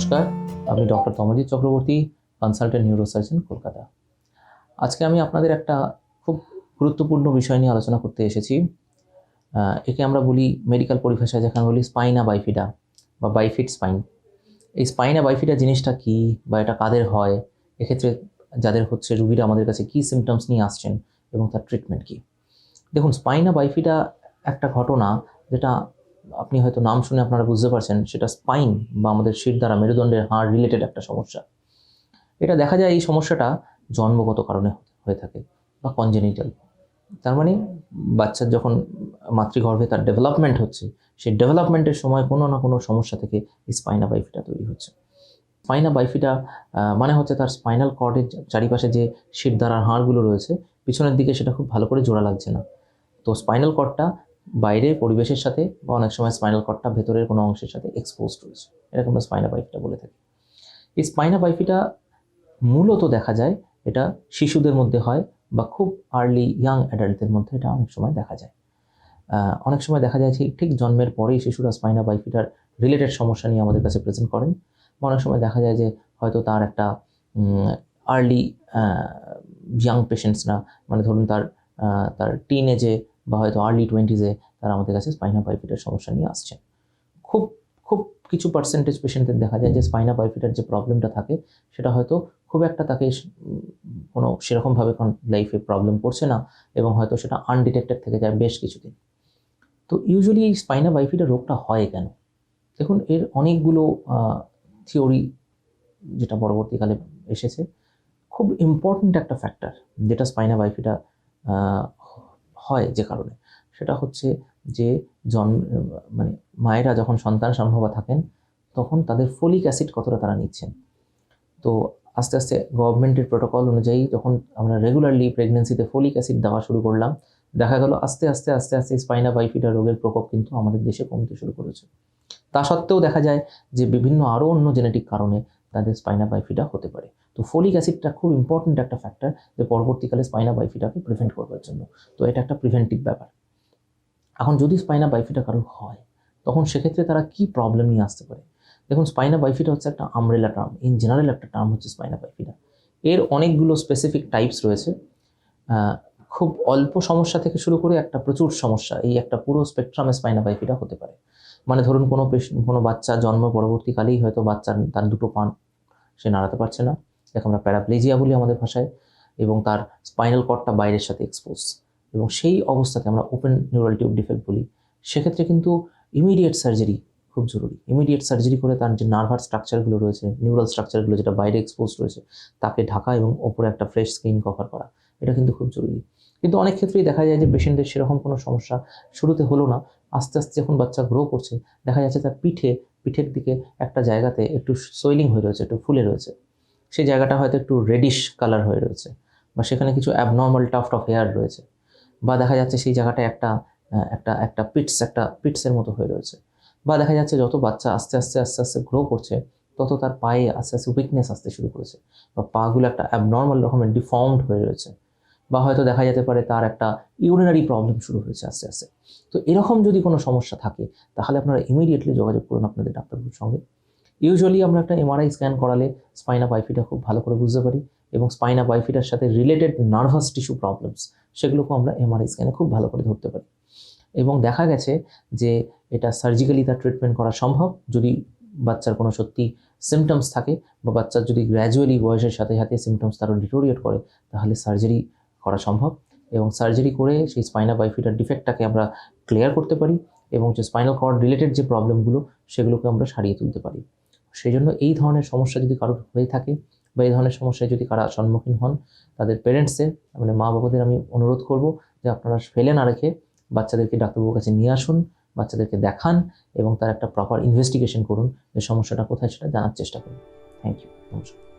নমস্কার, আমি doctor Tamojit Chakraborty, consultant neurosurgeon Kolkata. আজকে আমি আপনাদের একটা খুব গুরুত্বপূর্ণ বিষয় নিয়ে আলোচনা করতে এসেছি। একে আমরা বলি মেডিকেল পরিভাষায় যেখানে বলি স্পাইনা বাইফিডা বা বাইফিড স্পাইন এই স্পাইনা বাইফিডা জিনিসটা কি বা এটা কাদের হয়? এক্ষেত্রে যাদের হচ্ছে রুগীরা আমাদের কাছে কী সিমটমস নিয়ে আসছেন এবং তার ট্রিটমেন্ট কী? দেখুন স্পাইনা বাইফিডা একটা ঘটনা যেটা আপনি হয়তো নাম শুনে আপনারা বুঝতে পারছেন, সেটা স্পাইন বা আমাদের শির দ্বারা মেরুদণ্ডের হাড় রিলেটেড একটা সমস্যা। এটা দেখা যায় এই সমস্যাটা জন্মগত কারণে হয়ে থাকে বা কনজেনিটাল তার মানে বাচ্চার যখন মাতৃগর্ভে তার ডেভেলপমেন্ট হচ্ছে, সেই ডেভেলপমেন্টের সময় কোনো না কোনো সমস্যা থেকে স্পাইনা বাইফিটা তৈরি হচ্ছে। স্পাইনা বাইফিটা মানে হচ্ছে তার স্পাইনাল কর্ডের চারিপাশে যে শির দ্বারার হাড়গুলো রয়েছে, পিছনের দিকে সেটা খুব ভালো করে জোড়া লাগছে না। তো স্পাইনাল কর্ডটা বাইরে পরিবেশের সাথে বা অনেক সময় স্পাইনাল কর্ডটা ভেতরের কোনো অংশের সাথে এক্সপোজড রয়েছে। এটাকে আমরা স্পাইনা বাইফিটা বলে থাকি। এই স্পাইনা বাইফিটা মূলত দেখা যায়, এটা শিশুদের মধ্যে হয় বা খুব আর্লি ইয়াং অ্যাডাল্টদের মধ্যে এটা অনেক সময় দেখা যায়। অনেক সময় দেখা যায় যে ঠিক জন্মের পরেই শিশুরা স্পাইনা বাইফিটার রিলেটেড সমস্যা নিয়ে আমাদের কাছে প্রেজেন্ট করেন। বা অনেক সময় দেখা যায় যে হয়তো তার একটা আর্লি ইয়াং পেশেন্টস না মানে ধরুন তার তার টিন এজে বা হয়তো আর্লি টোয়েন্টিজে তারা আমাদের কাছে স্পাইনা বাইফিটার সমস্যা নিয়ে আসছেন খুব খুব কিছু পার্সেন্টেজ পেশেন্টদের দেখা যায় যে স্পাইনা বাইফিটার যে প্রবলেমটা থাকে, সেটা হয়তো খুব একটা তাকে কোনো সেরকমভাবে কোনো লাইফে প্রবলেম করছে না এবং হয়তো সেটা আনডিটেক্টেড থেকে যায় বেশ কিছুদিন। তো ইউজুয়ালি এই স্পাইনা বাইফিটা রোগটা হয় কেন? দেখুন, এর অনেকগুলো থিওরি যেটা পরবর্তীকালে এসেছে। খুব ইম্পর্ট্যান্ট একটা ফ্যাক্টর যেটা স্পাইনা বাইফিটা হয় যে কারণে। সেটা হচ্ছে যে জন্ম মানে মায়েরা যখন সন্তান সম্ভবা থাকেন, তখন তাদের ফলিক অ্যাসিড কতটা তারা নিচ্ছেন? তো আস্তে আস্তে গভর্নমেন্টের প্রোটোকল অনুযায়ী যখন আমরা রেগুলারলি প্রেগনেন্সিতে ফলিক অ্যাসিড দেওয়া শুরু করলাম, দেখা গেল আস্তে আস্তে আস্তে আস্তে স্পাইনা বাইফিটা রোগের প্রকোপ কিন্তু আমাদের দেশে কমতে শুরু করেছে। তা সত্ত্বেও দেখা যায় যে বিভিন্ন আরও অন্য জেনেটিক কারণে তাদের স্পাইনা বাইফিটা হতে পারে। তো ফলিক অ্যাসিডটা খুব ইম্পর্ট্যান্ট একটা ফ্যাক্টর যে পরবর্তীকালে স্পাইনা বাইফিটাকে প্রিভেন্ট করবার জন্য। তো এটা একটা প্রিভেন্টিভ ব্যাপার। এখন যদি স্পাইনা বাইফিটা কারোর হয়, তখন সেক্ষেত্রে তারা কি প্রবলেম নিয়ে আসতে পারে? দেখুন স্পাইনা বাইফিটা হচ্ছে একটা আমরেলা টার্ম ইন জেনারেল একটা টার্ম হচ্ছে স্পাইনা বাইফিটা এর অনেকগুলো স্পেসিফিক টাইপস রয়েছে। খুব অল্প সমস্যা থেকে শুরু করে একটা প্রচুর সমস্যা, এই একটা পুরো স্পেকট্রামে স্পাইনা বাইফিটা হতে পারে। মানে ধরুন, কোনো কোনো বাচ্চা জন্ম পরবর্তীকালেই হয়তো বাচ্চার, তার দুটো পান সে নাড়াতে পারছে না। যাকে আমরা প্যারাপ্লেজিয়া বলি আমাদের ভাষায়, এবং তার স্পাইনাল কর্ডটা বাইরের সাথে এক্সপোজ এবং সেই অবস্থাকে আমরা ওপেন নিউরাল টিউব ডিফেক্ট বলি, সেক্ষেত্রে কিন্তু ইমিডিয়েট সার্জারি খুব জরুরি। ইমিডিয়েট সার্জারি করে তার যে নার্ভার স্ট্রাকচারগুলো রয়েছে নিউরাল স্ট্রাকচারগুলো যেটা বাইরে এক্সপোজ রয়েছে, তাকে ঢাকা এবং ওপরে একটা ফ্রেশ স্ক্রিন কভার করা, এটা কিন্তু খুব জরুরি। কিন্তু অনেক ক্ষেত্রেই দেখা যায় যে পেশেন্টের সেরকম কোনো সমস্যা শুরুতে হলো না, আস্তে আস্তে যখন বাচ্চা গ্রো করছে, দেখা যাচ্ছে তার পিঠে, পিঠের দিকে একটা জায়গাতে একটু সোয়েলিং হয়ে রয়েছে, একটু ফুলে রয়েছে। সেই জায়গাটা হয়তো একটু রেডিশ কালার হয়ে রয়েছে বা সেখানে কিছু অ্যাবনর্মাল টাফট অফ হেয়ার রয়েছে। বা দেখা যাচ্ছে সেই জায়গাটা একটা একটা একটা পিটস একটা পিটসের মতো হয়ে রয়েছে। বা দেখা যাচ্ছে যত বাচ্চা আস্তে আস্তে আস্তে আস্তে গ্রো করছে, তত তার পায়ে আস্তে আস্তে উইকনেস আসতে শুরু করেছে। বা পাগুলো একটা অ্যাবনর্মাল রকমের ডিফর্মড হয়ে রয়েছে। বা হয়তো দেখা যেতে পারে তার একটা ইউরিনারি প্রবলেম শুরু হয়েছে আস্তে আস্তে। তো এরকম যদি কোনো সমস্যা থাকে, তাহলে আপনারা ইমিডিয়েটলি যোগাযোগ করুন আপনাদের ডাক্তারবাবুর সঙ্গে। ইউজুয়ালি আমরা একটা এমআরআই স্ক্যান করালে স্পাইনা বাইফিটা খুব ভালো করে বুঝতে পারি। এবং স্পাইনা বাইফিটার সাথে রিলেটেড নার্ভাস টিস্যু প্রবলেমস সেগুলোকেও আমরা এমআরআই স্ক্যানে খুব ভালো করে ধরতে পারি। এবং দেখা গেছে যে এটা সার্জিক্যালি তার ট্রিটমেন্ট করা সম্ভব, যদি বাচ্চার কোনো সত্যি সিমটমস থাকে বা বাচ্চার যদি গ্র্যাজুয়ালি বয়সের সাথে সাথে সিমটমস তারও ডিটোরিয়েট করে, তাহলে সার্জারি করা সম্ভব এবং সার্জারি করে সেই স্পাইনা বাইফিটার ডিফেক্টটাকে আমরা ক্লিয়ার করতে পারি এবং যে স্পাইনাল কর্ড রিলেটেড যে প্রবলেমগুলো সেগুলোকে আমরা সারিয়ে তুলতে পারি। সেই জন্য এই ধরনের সমস্যা যদি কারোর হয়ে থাকে বা এই ধরনের সমস্যায় যদি কারা সম্মুখীন হন, তাদের পেরেন্টসে মানে মা বাবাদের আমি অনুরোধ করব যে আপনারা ফেলে না রেখে বাচ্চাদেরকে ডাক্তারবাবুর কাছে নিয়ে আসুন, বাচ্চাদেরকে দেখান এবং তার একটা প্রপার ইনভেস্টিগেশন করুন যে সমস্যাটা কোথায় সেটা জানার চেষ্টা করুন। থ্যাংক ইউ নমস্কার।